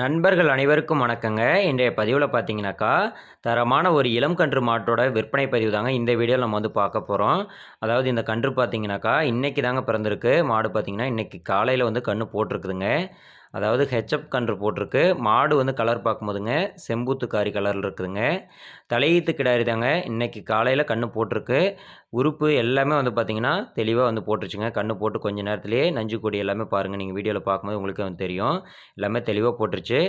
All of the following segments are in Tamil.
நண்பர்கள் அனைவருக்கும் வணக்கங்க. இன்றைய பதிவில் பார்த்தீங்கன்னாக்கா தரமான ஒரு இளம் கன்று மாட்டோட விற்பனை பதிவு தாங்க இந்த வீடியோவில் நம்ம வந்து பார்க்க போகிறோம் அதாவது இந்த கன்று பார்த்தீங்கன்னாக்கா இன்றைக்கி தாங்க பிறந்திருக்கு. மாடு பார்த்தீங்கன்னா இன்றைக்கி காலையில் வந்து கன்று போட்டிருக்குதுங்க. அதாவது ஹெச்அப் கன்று போட்டிருக்கு. மாடு வந்து கலர் பார்க்கும்போதுங்க செம்பூத்துக்காரி கலரில் இருக்குதுங்க. தலையீத்து கிடாரி தாங்க. இன்றைக்கி காலையில் கன்று போட்டிருக்கு. உறுப்பு எல்லாமே வந்து பார்த்திங்கன்னா தெளிவாக வந்து போட்டுருச்சுங்க. கன்று போட்டு கொஞ்ச நேரத்துலேயே நஞ்சு கொடி எல்லாமே பாருங்கள் நீங்கள் வீடியோவில் பார்க்கும்போது உங்களுக்கு வந்து தெரியும். எல்லாமே தெளிவாக போட்டுருச்சு.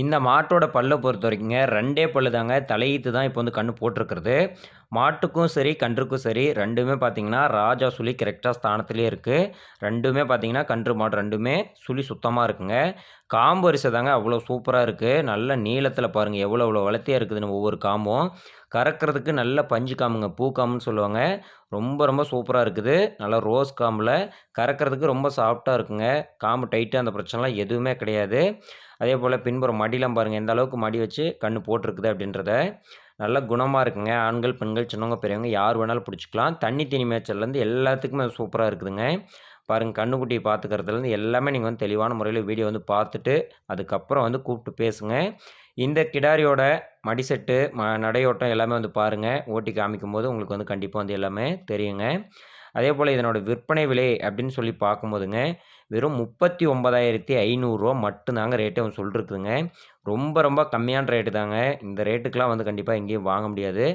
இந்த மாட்டோட பல்லை பொறுத்த வரைக்குங்க ரெண்டே பல்லு தாங்க தலையீத்து தான் இப்போ வந்து கன்று போட்டிருக்கிறது. மாட்டுக்கும் சரி கன்றுக்கும் சரி ரெண்டுமே பார்த்தீங்கன்னா ராஜா சுழி கரெக்டாக ஸ்தானத்துலேயே இருக்குது ரெண்டுமே பார்த்தீங்கன்னா கன்று மாடு ரெண்டுமே சுழி சுத்தமாக இருக்குங்க. காம்பு வரிசை தாங்க அவ்வளோ சூப்பராக இருக்குது நல்ல நீளத்தில் பாருங்கள் எவ்வளோ எவ்வளோ வளர்த்தியாக இருக்குதுன்னு ஒவ்வொரு காம்பும். கறக்கிறதுக்கு நல்ல பஞ்சு காம்புங்க பூ காம்புன்னு சொல்லுவாங்க. ரொம்ப ரொம்ப சூப்பராக இருக்குது. நல்லா ரோஸ் காம்பில் கறக்கிறதுக்கு ரொம்ப சாஃப்டாக இருக்குங்க. காம்பு டைட்டாக அந்த பிரச்சனைலாம் எதுவுமே கிடையாது. அதே போல் பின்புறம் மடிலாம் பாருங்கள் எந்த அளவுக்கு மடி வச்சு கன்று போட்டிருக்குது அப்படின்றத நல்ல குணமாக இருக்குங்க. ஆண்கள் பெண்கள் சின்னவங்க பெரியவங்க யார் வேணாலும் பிடிச்சிக்கலாம். தண்ணி தீனி மேய்ச்சல்லேருந்து எல்லாத்துக்குமே சூப்பராக இருக்குதுங்க. பாருங்கள் கண்ணுக்குட்டியை பார்த்துக்கிறதுலேருந்து எல்லாமே நீங்கள் வந்து தெளிவான முறையில் வீடியோ வந்து பார்த்துட்டு அதுக்கப்புறம் வந்து கூப்பிட்டு பேசுங்க. இந்த கிடாரியோட மடிசெட்டு ம நடையோட்டம் எல்லாமே வந்து பாருங்கள் ஓட்டி காமிக்கும் போது உங்களுக்கு வந்து கண்டிப்பாக வந்து எல்லாமே தெரியுங்க. அதே போல் இதனோட விற்பனை விலை அப்படின்னு சொல்லி பார்க்கும்போதுங்க வெறும் முப்பத்தி ஒன்பதாயிரத்தி ஐநூறுரூவா மட்டும்தாங்க ரேட்டு அவன் சொல்லிருக்குதுங்க. ரொம்ப ரொம்ப கம்மியான ரேட்டு தாங்க. இந்த ரேட்டுக்கெலாம் வந்து கண்டிப்பாக எங்கேயும் வாங்க முடியாது.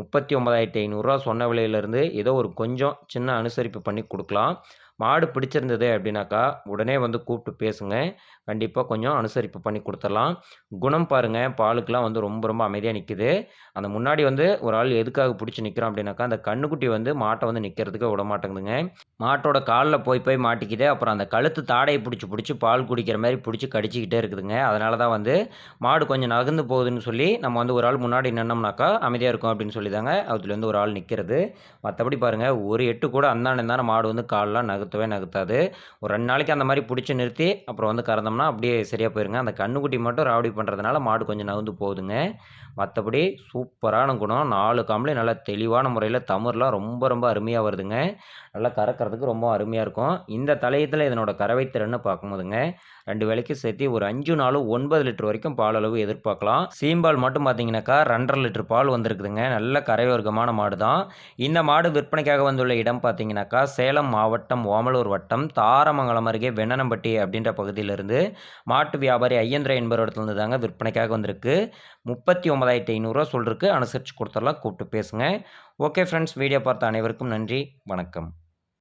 முப்பத்தி ஒன்பதாயிரத்தி ஐநூறுரூவா சொன்ன விலையிலேருந்து ஏதோ ஒரு கொஞ்சம் சின்ன அனுசரிப்பு பண்ணி கொடுக்கலாம். மாடு பிடிச்சிருந்தது அப்படின்னாக்கா உடனே வந்து கூப்பிட்டு பேசுங்க. கண்டிப்பாக கொஞ்சம் அனுசரிப்பு பண்ணி கொடுத்துடலாம். குணம் பாருங்கள் பாலுக்கெலாம் வந்து ரொம்ப ரொம்ப அமைதியாக நிற்குது அந்த முன்னாடி வந்து ஒரு ஆள் எதுக்காக பிடிச்சி நிற்கிறோம் அப்படின்னாக்கா அந்த கண்ணுக்குட்டி வந்து மாட்டை வந்து நிற்கிறதுக்கு விட மாட்டேங்குதுங்க. மாட்டோட காலில் போய் போய் மாட்டிக்கிது. அப்புறம் அந்த கழுத்து தாடையை பிடிச்சி பிடிச்சி பால் குடிக்கிற மாதிரி பிடிச்சி கடிச்சிக்கிட்டே இருக்குதுங்க. அதனால தான் வந்து மாடு கொஞ்சம் நகர்ந்து போகுதுன்னு சொல்லி நம்ம வந்து ஒரு ஆள் முன்னாடி நின்னோம்னாக்கா அமைதியாக இருக்கும் அப்படின்னு சொல்லி தாங்க அதுலேருந்து ஒரு ஆள் நிற்கிறது மற்றபடி பாருங்கள் ஒரு எட்டு கூட அந்தாண்ட தானே மாடு வந்து காலெலாம் நகர்த்தவே நகர்த்தாது ஒரு ரெண்டு நாளைக்கு அந்த மாதிரி பிடிச்சி நிறுத்தி அப்புறம் வந்து கறந்தோம்னா அப்படியே சரியாக போயிருங்க. அந்த கண்ணுக்குட்டி மட்டும் ராவடி பண்ணுறதுனால மாடு கொஞ்சம் நகர்ந்து போகுதுங்க. மற்றபடி சூப்பரான குணம். நாலு காம்பளையும் நல்லா தெளிவான முறையில் தமிழ்லாம் ரொம்ப ரொம்ப அருமையாக வருதுங்க. நல்லா கறக்கிறதுக்கு ரொம்ப அருமையாக இருக்கும். இந்த தலையத்தில் இதனோட கறவை திறன்னு பார்க்கும்போதுங்க ரெண்டு வேலைக்கு சேர்த்து ஒரு அஞ்சு நாலு ஒன்பது லிட்டர் வரைக்கும் பால் அளவு எதிர்பார்க்கலாம். சீம்பால் மட்டும் பார்த்தீங்கன்னாக்கா ரெண்டரை லிட்டர் பால் வந்திருக்குதுங்க. நல்ல கரை வர்க்கமான மாடு தான் இந்த மாடு விற்பனைக்காக வந்துள்ள இடம் பார்த்தீங்கன்னாக்கா சேலம் மாவட்டம் ஓமலூர் வட்டம் தாரமங்கலம் அருகே வெண்ணனம்பட்டி அப்படின்ற பகுதியிலிருந்து மாட்டு வியாபாரி ஐயந்திர என்பவரிடத்துலேருந்து தாங்க விற்பனைக்காக வந்திருக்கு. முப்பத்தி ஒன்பதாயிரத்தி ஐநூறுரூவா சொல்லிருக்கு அனுசரித்து கொடுத்துடலாம் கூப்பிட்டு பேசுங்க. ஓகே ஃப்ரெண்ட்ஸ் வீடியோ பார்த்த அனைவருக்கும் நன்றி வணக்கம்.